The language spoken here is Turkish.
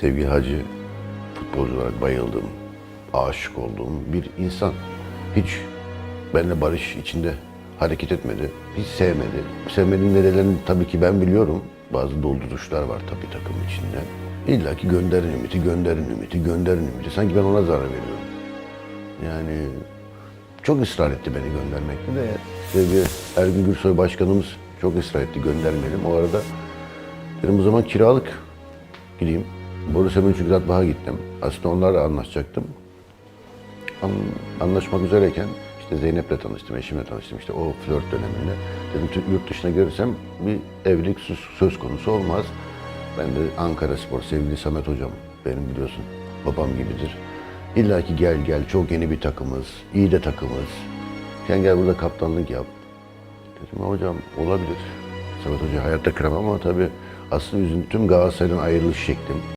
Sevgili Hacı, futbolcu olarak bayıldığım, aşık olduğum bir insan. Hiç benimle barış içinde hareket etmedi, hiç sevmedi. Sevmediğim nedenlerini tabii ki ben biliyorum. Bazı dolduruşlar var tabii takım içinde. İlla ki gönderin ümiti, gönderin ümiti, gönderin ümiti. Sanki ben ona zarar veriyorum. Yani çok ısrar etti beni göndermekte de sevgili Ergün Gürsoy Başkanımız çok ısrar etti göndermeyelim. O arada dedim o zaman kiralık gideyim. Borussia Mönchengladbach'a gittim. Aslında onlarla anlaşacaktım. An- anlaşmak üzereyken işte Zeynep'le tanıştım, eşimle tanıştım işte o flört döneminde. Dedim "Tü- yurt dışına görürsem bir evlilik söz konusu olmaz. Ben de Ankara Spor, sevgili Samet Hocam, benim biliyorsun babam gibidir. İlla ki gel gel, çok yeni bir takımız, iyi de takımız. Sen gel burada kaptanlık yap. Dedim hocam olabilir. Samet Hoca hayatta kıramam ama tabii aslında üzüntüm Galatasaray'dan ayrılış şeklim.